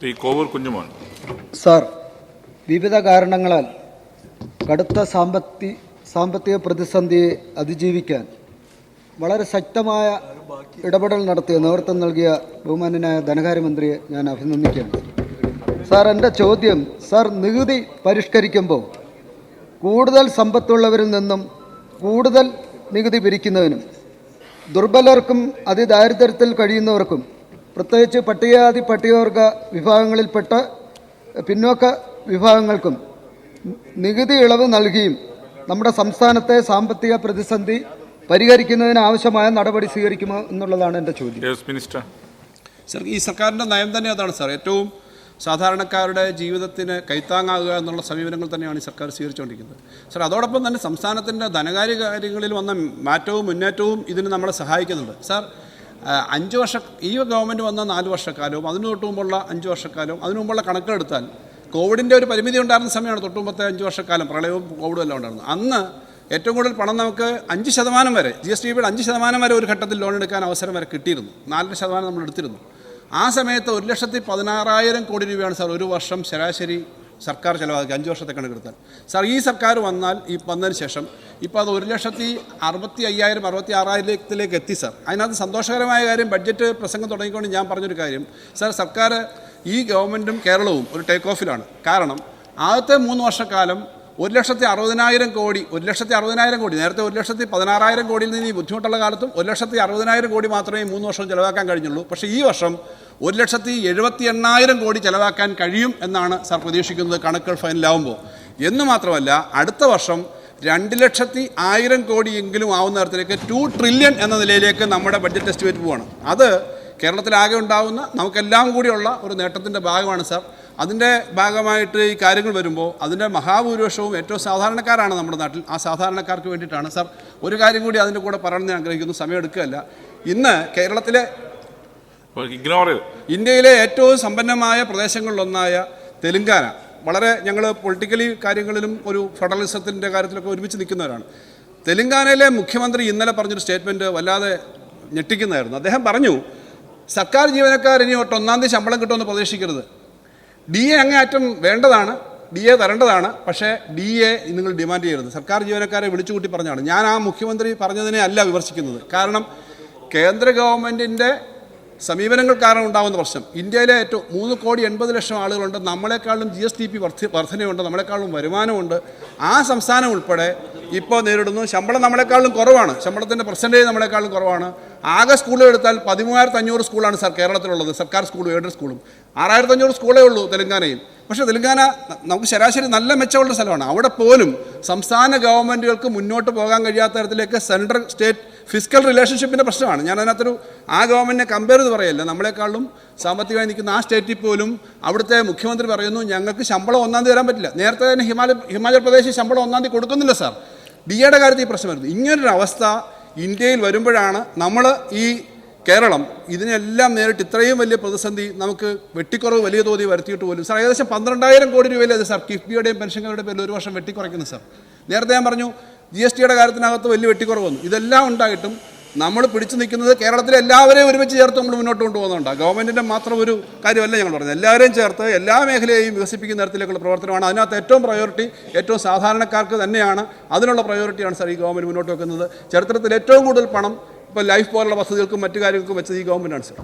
Shri sir വിവിധ കാരണങ്ങളാൽ കടുത്ത സാമ്പത്തി സാമ്പത്തിക പ്രതിസന്ധിയെ അതിജീവിക്കാൻ വളരെ ശക്തമായ ഇടപെടൽ നടത്തിയ നേതൃത്വം നൽകിയ ബഹുമാന്യനായ ധനകാര്യമന്ത്രിയെ ഞാൻ അഭിനന്ദിക്കുകയാണ്. സാർ എന്റെ ചോദ്യം സാർ നികുതി പരിഷ്കരിക്കുമ്പോൾ കൂടുതൽ സമ്പത്തുള്ളവരിൽ നിന്നും കൂടുതൽ നികുതി പിരിക്കുന്നതിനും ദുർബലർക്കും അതിദാരിദ്ര്യത്തിൽ കഴിയുന്നവർക്കും പ്രത്യേകിച്ച് പട്ടികജാതി പട്ടികവർഗ വിഭാഗങ്ങളിൽപ്പെട്ട പിന്നോക്ക വിഭാഗങ്ങൾക്കും നികുതി ഇളവ് നൽകിയും നമ്മുടെ സംസ്ഥാനത്തെ സാമ്പത്തിക പ്രതിസന്ധി പരിഹരിക്കുന്നതിന് ആവശ്യമായ നടപടി സ്വീകരിക്കുമോ എന്നുള്ളതാണ് എന്റെ ചോദ്യം. മിനിസ്റ്റർ. സർ ഈ സർക്കാരിന്റെ നയം തന്നെ അതാണ് സാർ. ഏറ്റവും സാധാരണക്കാരുടെ ജീവിതത്തിന് കൈത്താങ്ങാകുക എന്നുള്ള സമീപനങ്ങൾ തന്നെയാണ് ഈ സർക്കാർ സ്വീകരിച്ചുകൊണ്ടിരിക്കുന്നത്. സർ അതോടൊപ്പം തന്നെ സംസ്ഥാനത്തിന്റെ ധനകാര്യ കാര്യങ്ങളിൽ വന്ന മാറ്റവും മുന്നേറ്റവും ഇതിന് നമ്മളെ സഹായിക്കുന്നുണ്ട്. സാർ അഞ്ച് വർഷ ഈ ഗവൺമെന്റ് വന്ന നാല് വർഷക്കാലവും അതിന് തൊട്ട് മുമ്പുള്ള അഞ്ച് വർഷക്കാലവും അതിനു മുമ്പുള്ള കണക്കെടുത്താൽ കോവിഡിന്റെ ഒരു പരിമിതി ഉണ്ടായിരുന്ന സമയമാണ് തൊട്ട് മുമ്പത്തെ അഞ്ച് വർഷക്കാലം പ്രളയവും കോവിഡും എല്ലാം ഉണ്ടായിരുന്നു അന്ന് ഏറ്റവും കൂടുതൽ പണം നമുക്ക് അഞ്ച് ശതമാനം വരെ ജി എസ് ടി ബിയുടെ അഞ്ച് ശതമാനം വരെ ഒരു ഘട്ടത്തിൽ ലോൺ എടുക്കാൻ അവസരം വരെ കിട്ടിയിരുന്നു. നാലര ശതമാനം നമ്മൾ എടുത്തിരുന്നു. ആ സമയത്ത് ഒരു ലക്ഷത്തി പതിനാറായിരം കോടി രൂപയാണ് സാർ ഒരു വർഷം ശരാശരി സർക്കാർ ചിലവാക്കി അഞ്ച് വർഷത്തെ കണക്കെടുത്താൽ. സാർ ഈ സർക്കാർ വന്നാൽ ഈ വന്നതിന് ശേഷം ഇപ്പോൾ അത് ഒരു ലക്ഷത്തി അറുപത്തി അയ്യായിരം അറുപത്തി ആറായിരത്തിലേക്ക് എത്തി സാർ. അതിനകത്ത് സന്തോഷകരമായ കാര്യം ബഡ്ജറ്റ് പ്രസംഗം തുടങ്ങിക്കൊണ്ട് ഞാൻ പറഞ്ഞൊരു കാര്യം. സാർ സർക്കാർ ഈ ഗവൺമെന്റും കേരളവും ഒരു ടേക്ക് ഓഫിലാണ് കാരണം ആദ്യത്തെ മൂന്ന് വർഷക്കാലം ഒരു ലക്ഷത്തി അറുപതിനായിരം കോടി ഒരു ലക്ഷത്തി അറുപതിനായിരം കോടി നേരത്തെ ഒരു ലക്ഷത്തി പതിനാറായിരം കോടിയിൽ നിന്ന് ഈ ബുദ്ധിമുട്ടുള്ള കാലത്തും ഒരു ലക്ഷത്തി അറുപതിനായിരം കോടി മാത്രമേ മൂന്ന് വർഷം ചിലവാക്കാൻ കഴിഞ്ഞുള്ളൂ. പക്ഷേ ഈ വർഷം ഒരു ലക്ഷത്തി എഴുപത്തി എണ്ണായിരം കോടി ചിലവാക്കാൻ കഴിയും എന്നാണ് സാർ പ്രതീക്ഷിക്കുന്നത് കണക്കുകൾ ഫൈനലാവുമ്പോൾ എന്ന് മാത്രമല്ല അടുത്ത വർഷം രണ്ട് ലക്ഷത്തി ആയിരം കോടിയെങ്കിലും ആവുന്ന തരത്തിലേക്ക് ടു ട്രില്യൺ എന്ന നിലയിലേക്ക് നമ്മുടെ ബഡ്ജറ്റ് എസ്റ്റിമേറ്റ് പോവാണ്. അത് കേരളത്തിലാകെ ഉണ്ടാവുന്ന നമുക്കെല്ലാം കൂടിയുള്ള ഒരു നേട്ടത്തിന്റെ ഭാഗമാണ് സാർ. അതിന്റെ ഭാഗമായിട്ട് ഈ കാര്യങ്ങൾ വരുമ്പോൾ അതിന്റെ മഹാഭൂരിപക്ഷവും ഏറ്റവും സാധാരണക്കാരാണ് നമ്മുടെ നാട്ടിൽ. ആ സാധാരണക്കാർക്ക് വേണ്ടിയിട്ടാണ് സാർ ഒരു കാര്യം കൂടി അതിന്റെ കൂടെ പറയണമെന്ന് ഞാൻ ആഗ്രഹിക്കുന്നു. സമയം എടുക്കുകയല്ല. ഇന്ന് കേരളത്തിലെ ഇന്ത്യയിലെ ഏറ്റവും സമ്പന്നമായ പ്രദേശങ്ങളിലൊന്നായ തെലുങ്കാന. വളരെ ഞങ്ങൾ പൊളിറ്റിക്കലി കാര്യങ്ങളിലും ഒരു ഫെഡറലിസത്തിന്റെ കാര്യത്തിലൊക്കെ ഒരുമിച്ച് നിൽക്കുന്നവരാണ്. തെലങ്കാനയിലെ മുഖ്യമന്ത്രി ഇന്നലെ പറഞ്ഞൊരു സ്റ്റേറ്റ്മെന്റ് വല്ലാതെ ഞെട്ടിക്കുന്നതായിരുന്നു. അദ്ദേഹം പറഞ്ഞു സർക്കാർ ജീവനക്കാർ ഇനി ഒട്ട് ഒന്നാം തീയതി ശമ്പളം കിട്ടുമെന്ന് പ്രതീക്ഷിക്കരുത്. ഡി എ അങ്ങേയറ്റം വേണ്ടതാണ് ഡി എ തരേണ്ടതാണ് പക്ഷേ ഡി എ നിങ്ങൾ ഡിമാൻഡ് ചെയ്യരുത്. സർക്കാർ ജീവനക്കാരെ വിളിച്ചുകൂട്ടി പറഞ്ഞാണ് ഞാൻ ആ മുഖ്യമന്ത്രി പറഞ്ഞതിനെ അല്ല വിമർശിക്കുന്നത്. കാരണം കേന്ദ്ര ഗവൺമെന്റിന്റെ സമീപനങ്ങൾ കാരണം ഉണ്ടാകുന്ന പ്രശ്നം. ഇന്ത്യയിലെ ഏറ്റവും മൂന്ന് കോടി എൺപത് ലക്ഷം ആളുകളുണ്ട്. നമ്മളെക്കാളും ജി എസ് ടി പി വർദ്ധ വർധനയുണ്ട്. നമ്മളെക്കാളും വരുമാനമുണ്ട്. ആ സംസ്ഥാനം ഉൾപ്പെടെ ഇപ്പോൾ നേരിടുന്നു. ശമ്പളം നമ്മളെക്കാളും കുറവാണ്. ശമ്പളത്തിന്റെ പെർസെന്റേജ് നമ്മളെക്കാളും കുറവാണ്. ആകെ സ്കൂളുകൾ എടുത്താൽ പതിമൂവായിരത്തി അഞ്ഞൂറ് സ്കൂളാണ് സർ കേരളത്തിലുള്ളത്. സർക്കാർ സ്കൂളും എയ്ഡഡ് സ്കൂളും. ആറായിരത്തി അഞ്ഞൂറ് സ്കൂളേ ഉള്ളൂ തെലങ്കാനയിൽ. പക്ഷേ തെലങ്കാന നമുക്ക് ശരാശരി നല്ല മെച്ചമുള്ള സ്ഥലമാണ്. അവിടെ പോലും സംസ്ഥാന ഗവൺമെന്റുകൾക്ക് മുന്നോട്ട് പോകാൻ കഴിയാത്ത തരത്തിലേക്ക് സെൻട്രൽ സ്റ്റേറ്റ് ഫിസിക്കൽ റിലേഷൻഷിപ്പിന്റെ പ്രശ്നമാണ്. ഞാൻ അതിനകത്തൊരു ആ ഗവൺമെന്റിനെ കമ്പയർ ചെയ്ത് പറയല്ല. നമ്മളെക്കാളും സാമ്പത്തികമായി നിൽക്കുന്ന ആ സ്റ്റേറ്റിൽ പോലും അവിടുത്തെ മുഖ്യമന്ത്രി പറയുന്നു ഞങ്ങൾക്ക് ശമ്പളം ഒന്നാം തീയതി തരാൻ പറ്റില്ല. നേരത്തെ തന്നെ ഹിമാചൽ ഹിമാചൽ പ്രദേശ് ശമ്പളം ഒന്നാം തീയതി കൊടുക്കുന്നില്ല സാർ. ഡി എയുടെ കാര്യത്തിൽ ഈ പ്രശ്നം വരുന്നു ഇങ്ങനൊരു അവസ്ഥ ഇന്ത്യയിൽ വരുമ്പോഴാണ് നമ്മൾ ഈ കേരളം ഇതിനെല്ലാം നേരിട്ട് ഇത്രയും വലിയ പ്രതിസന്ധി നമുക്ക് വെട്ടിക്കുറവ് വലിയ തോതിൽ വരുത്തിയിട്ട് പോലും. സാർ ഏകദേശം പന്ത്രണ്ടായിരം കോടി രൂപയിലേ സാർ കിഫ്ബിയുടെയും പെൻഷൻകാരുടെയും പേരിൽ ഒരു വർഷം വെട്ടിക്കുറയ്ക്കുന്നു സാർ. നേരത്തെ ഞാൻ പറഞ്ഞു ജി എസ് ടിയുടെ കാര്യത്തിനകത്ത് വലിയ വെട്ടിക്കുറവ് വന്നു ഇതെല്ലാം ഉണ്ടായിട്ടും നമ്മൾ പിടിച്ചു നിൽക്കുന്നത് കേരളത്തിലെ എല്ലാവരെയും ഒരുമിച്ച് ചേർത്ത് നമ്മൾ മുന്നോട്ട് കൊണ്ടുപോകുന്നുണ്ട് ഗവൺമെന്റിന്റെ മാത്രം ഒരു കാര്യമല്ല ഞങ്ങൾ പറഞ്ഞത്. എല്ലാവരെയും ചേർത്ത് എല്ലാ മേഖലയെയും വികസിപ്പിക്കുന്ന തരത്തിലേക്കുള്ള പ്രവർത്തനമാണ്. അതിനകത്ത് ഏറ്റവും പ്രയോറിറ്റി ഏറ്റവും സാധാരണക്കാർക്ക് തന്നെയാണ്. അതിനുള്ള പ്രയോറിറ്റിയാണ് സാർ ഈ ഗവൺമെന്റ് മുന്നോട്ട് വെക്കുന്നത്. ചരിത്രത്തിൽ ഏറ്റവും കൂടുതൽ പണം ഇപ്പോൾ ലൈഫ് പോലുള്ള വസതികൾക്കും മറ്റു കാര്യങ്ങൾക്കും വെച്ചത് ഈ ഗവൺമെന്റാണ് സാർ.